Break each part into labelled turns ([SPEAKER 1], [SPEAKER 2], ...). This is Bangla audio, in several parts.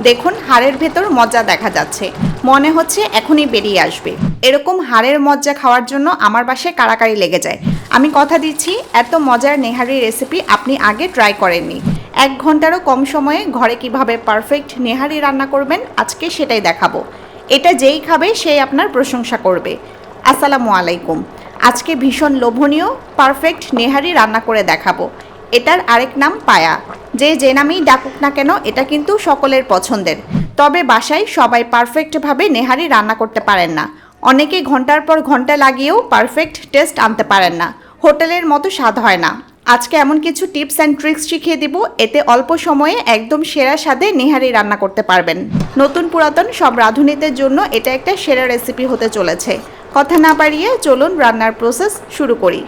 [SPEAKER 1] দেখুন, হাড়ের ভেতর মজা দেখা যাচ্ছে। মনে হচ্ছে এখনই বেরিয়ে আসবে। এরকম হাড়ের মজা খাওয়ার জন্য আমার বাসায় কাড়াকাড়ি লেগে যায়। আমি কথা দিচ্ছি, এত মজার নেহারি রেসিপি আপনি আগে ট্রাই করেননি। এক ঘন্টারও কম সময়ে ঘরে কীভাবে পারফেক্ট নেহারি রান্না করবেন, আজকে সেটাই দেখাবো। এটা যেই খাবে, সেই আপনার প্রশংসা করবে। আসসালামু আলাইকুম। আজকে ভীষণ লোভনীয় পারফেক্ট নেহারি রান্না করে দেখাবো। এটার আরেক নাম পায়া। যে যে নামেই ডাকুক না কেন, এটা কিন্তু সকলের পছন্দের। তবে বাসায় সবাই পারফেক্টভাবে নেহারি রান্না করতে পারেন না। অনেকে ঘণ্টার পর ঘণ্টা লাগিয়েও পারফেক্ট টেস্ট আনতে পারেন না। হোটেলের মতো স্বাদ হয় না। আজকে এমন কিছু টিপস অ্যান্ড ট্রিক্স শিখিয়ে দিব, এতে অল্প সময়ে একদম সেরা স্বাদে নেহারি রান্না করতে পারবেন। নতুন পুরাতন সব রাঁধুনিদের জন্য এটা একটা সেরা রেসিপি হতে চলেছে। কথা না বাড়িয়ে চলুন রান্নার প্রসেস শুরু করি।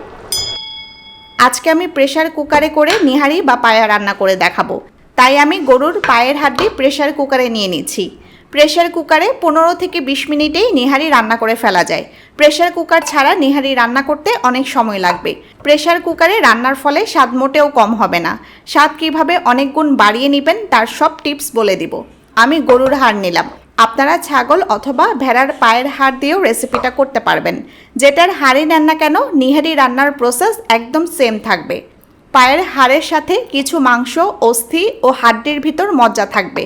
[SPEAKER 1] আজকে আমি প্রেসার কুকারে করে নিহারি বা পায়া রান্না করে দেখাবো। তাই আমি গরুর পায়ের হাড্ডি প্রেসার কুকারে নিয়ে নিচ্ছি। প্রেসার কুকারে পনেরো থেকে বিশ মিনিটেই নিহারি রান্না করে ফেলা যায়। প্রেসার কুকার ছাড়া নিহারি রান্না করতে অনেক সময় লাগবে। প্রেসার কুকারে রান্নার ফলে স্বাদ মোটেও কম হবে না। স্বাদ কীভাবে অনেক গুণ বাড়িয়ে নেবেন তার সব টিপস বলে দিব। আমি গরুর হাড় নিলাম। আপনারা ছাগল অথবা ভেড়ার পায়ের হাড় দিয়েও রেসিপিটা করতে পারবেন। যেটার হাড়ি নেন না কেন, নিহারি রান্নার প্রসেস একদম সেম থাকবে। পায়ের হাড়ের সাথে কিছু মাংস, অস্থি ও হাড্ডির ভিতর মজ্জা থাকবে।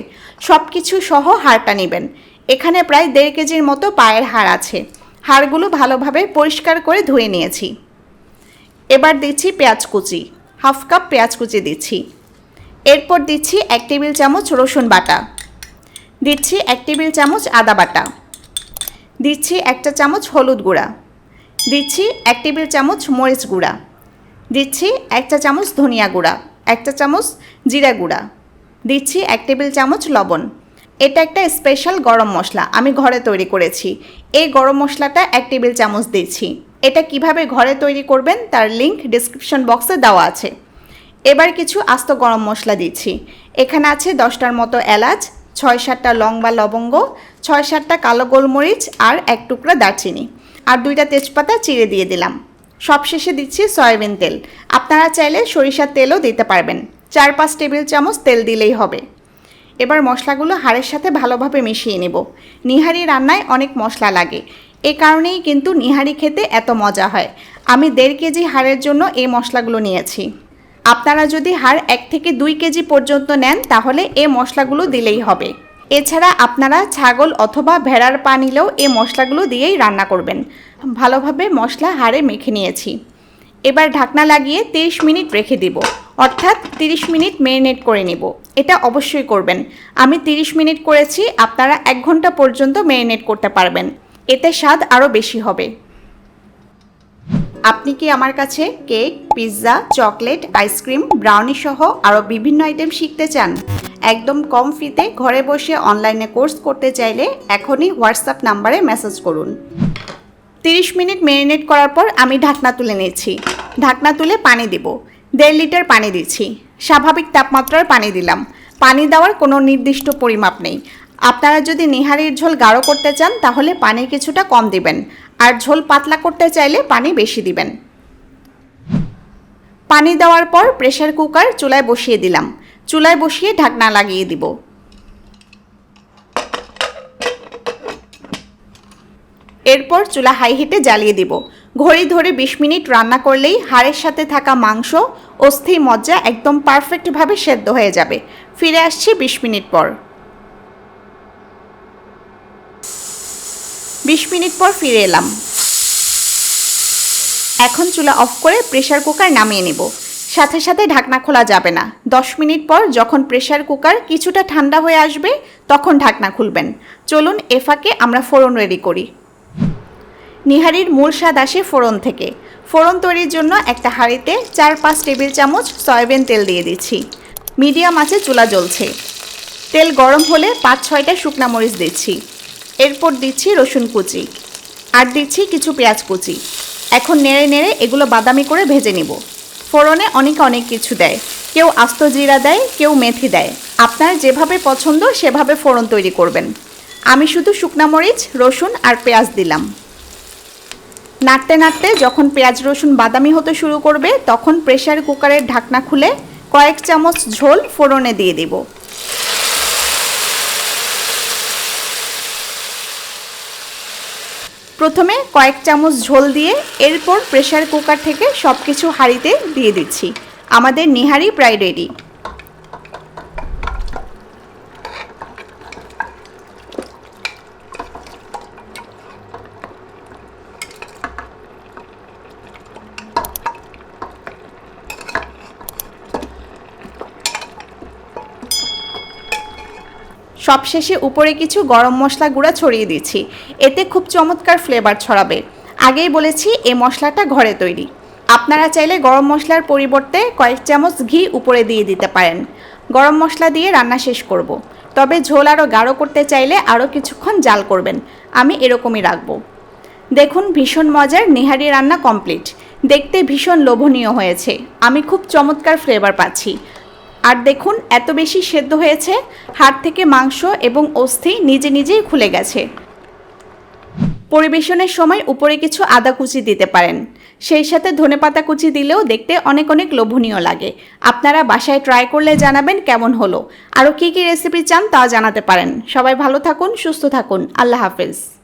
[SPEAKER 1] সব কিছু সহ হাড়টা নেবেন। এখানে প্রায় দেড় কেজির মতো পায়ের হাড় আছে। হাড়গুলো ভালোভাবে পরিষ্কার করে ধুয়ে নিয়েছি। এবার দিচ্ছি পেঁয়াজ কুচি, হাফ কাপ পেঁয়াজ কুচি দিচ্ছি। এরপর দিচ্ছি এক টেবিল চামচ রসুন বাটা। দিচ্ছি এক টেবিল চামচ আদা বাটা। দিচ্ছি একটা চামচ হলুদ গুঁড়া। দিচ্ছি এক টেবিল চামচ মরিচ গুঁড়া। দিচ্ছি একটা চামচ ধনিয়া গুঁড়া, একটা চামচ জিরা গুঁড়া। দিচ্ছি এক টেবিল চামচ লবণ। এটা একটা স্পেশাল গরম মশলা, আমি ঘরে তৈরি করেছি। এই গরম মশলাটা এক টেবিল চামচ দিচ্ছি। এটা কীভাবে ঘরে তৈরি করবেন তার লিংক ডিসক্রিপশন বক্সে দেওয়া আছে। এবার কিছু আস্ত গরম মশলা দিচ্ছি। এখানে আছে দশটার মতো এলাচ ছয় সাতটা লং বা লবঙ্গ ছয় সাতটা কালো গোলমরিচ আর এক টুকরা দারচিনি। আর দুইটা তেজপাতা চিড়ে দিয়ে দিলাম। সবশেষে দিচ্ছি সয়াবিন তেল। আপনারা চাইলে সরিষার তেলও দিতে পারবেন। চার পাঁচ টেবিল চামচ তেল দিলেই হবে। এবার মশলাগুলো হাড়ের সাথে ভালোভাবে মিশিয়ে নেব। নিহারি রান্নায় অনেক মশলা লাগে। এ কারণেই কিন্তু নিহারি খেতে এত মজা হয়। আমি দেড় কেজি হাড়ের জন্য এই মশলাগুলো নিয়েছি। আপনারা যদি হাড় এক থেকে দুই কেজি পর্যন্ত নেন, তাহলে এ মশলাগুলো দিলেই হবে। এছাড়া আপনারা ছাগল অথবা ভেড়ার পা নিলেও এ মশলাগুলো দিয়েই রান্না করবেন। ভালোভাবে মশলা হাড়ে মেখে নিয়েছি। এবার ঢাকনা লাগিয়ে 30 মিনিট রেখে দিব। অর্থাৎ 30 মিনিট মেরিনেট করে নেব। এটা অবশ্যই করবেন। আমি 30 মিনিট করেছি, আপনারা এক ঘণ্টা পর্যন্ত মেরিনেট করতে পারবেন। এতে স্বাদ আরও বেশি হবে। আপনি কি আমার কাছে cake, pizza, chocolate, ice cream, brownie সহ আরও বিভিন্ন আইটেম শিখতে চান? একদম কম ফিতে ঘরে বসে অনলাইনে কোর্স করতে চাইলে এখনই হোয়াটসঅ্যাপ নাম্বারে মেসেজ করুন। 30 মিনিট মেরিনেট করার পর আমি ঢাকনা তুলে নিয়েছি ঢাকনা তুলে পানি দেব। দেড় লিটার পানি দিচ্ছি। স্বাভাবিক তাপমাত্রার পানি দিলাম। পানি দেওয়ার কোনো নির্দিষ্ট পরিমাপ নেই। আপনারা যদি নিহারির ঝোল গাঢ় করতে চান, তাহলে পানি কিছুটা কম দিবেন। আর ঝোল পাতলা করতে চাইলে পানি বেশি দিবেন। পানি দেওয়ার পর প্রেশার কুকার চুলায় বসিয়ে দিলাম। চুলায় বসিয়ে ঢাকনা লাগিয়ে দিব। এরপর চুলা হাই হিটে জ্বালিয়ে দিব। ঘড়ি ধরে বিশ মিনিট রান্না করলেই হাড়ের সাথে থাকা মাংস অস্থি মজ্জা একদম পারফেক্টভাবে সেদ্ধ হয়ে যাবে। ফিরে আসছি বিশ মিনিট পর। বিশ মিনিট পর ফিরে এলাম। এখন চুলা অফ করে প্রেশার কুকার নামিয়ে নেব। সাথে সাথে ঢাকনা খোলা যাবে না। দশ মিনিট পর যখন প্রেশার কুকার কিছুটা ঠান্ডা হয়ে আসবে, তখন ঢাকনা খুলবেন। চলুন এফাকে আমরা ফোড়ন রেডি করি। নিহারির মূল স্বাদ আসে ফোড়ন থেকে। ফোড়ন তৈরির জন্য একটা হাঁড়িতে চার পাঁচ টেবিল চামচ সয়াবিন তেল দিয়ে দিচ্ছি। মিডিয়াম আছে চুলা জ্বলছে। তেল গরম হলে পাঁচ ছয়টা শুকনা মরিচ দিচ্ছি। এরপর দিচ্ছি রসুন কুচি আর দিচ্ছি কিছু পেঁয়াজ কুচি। এখন নেড়ে নেড়ে এগুলো বাদামি করে ভেজে নিব। ফোড়নে অনেকে অনেক কিছু দেয়। কেউ আস্ত জিরা দেয়, কেউ মেথি দেয়। আপনার যেভাবে পছন্দ, সেভাবে ফোড়ন তৈরি করবেন। আমি শুধু শুকনা মরিচ, রসুন আর পেঁয়াজ দিলাম। নাড়তে নাড়তে যখন পেঁয়াজ, রসুন বাদামি হতে শুরু করবে, তখন প্রেশার কুকারের ঢাকনা খুলে কয়েক চামচ ঝোল ফোড়নে দিয়ে দিব। প্রথমে কয়েক চামচ ঝোল দিয়ে এরপর প্রেশার কুকার থেকে সব কিছু হাঁড়িতে দিয়ে দিচ্ছি। আমাদের নিহারি প্রায় রেডি সবশেষে উপরে কিছু গরম মশলা গুঁড়া ছড়িয়ে দিচ্ছি। এতে খুব চমৎকার ফ্লেভার ছড়াবে। আগেই বলেছি, এই মশলাটা ঘরে তৈরি। আপনারা চাইলে গরম মশলার পরিবর্তে কয়েক চামচ ঘি উপরে দিয়ে দিতে পারেন। গরম মশলা দিয়ে রান্না শেষ করব। তবে ঝোল আরও গাঢ় করতে চাইলে আরও কিছুক্ষণ জাল করবেন। আমি এরকমই রাখব। দেখুন, ভীষণ মজার নেহারি রান্না কমপ্লিট দেখতে ভীষণ লোভনীয় হয়েছে। আমি খুব চমৎকার ফ্লেভার পাচ্ছি। আর দেখুন, এত বেশি সেদ্ধ হয়েছে, হাড় থেকে মাংস এবং অস্থি নিজে নিজেই খুলে গেছে। পরিবেশনের সময় উপরে কিছু আদা কুচি দিতে পারেন। সেই সাথে ধনেপাতা কুচি দিলেও দেখতে অনেক অনেক লোভনীয় লাগে। আপনারা বাসায় ট্রাই করলে জানাবেন কেমন হলো। আরও কী কী রেসিপি চান তা জানাতে পারেন। সবাই ভালো থাকুন, সুস্থ থাকুন। আল্লাহ হাফেজ।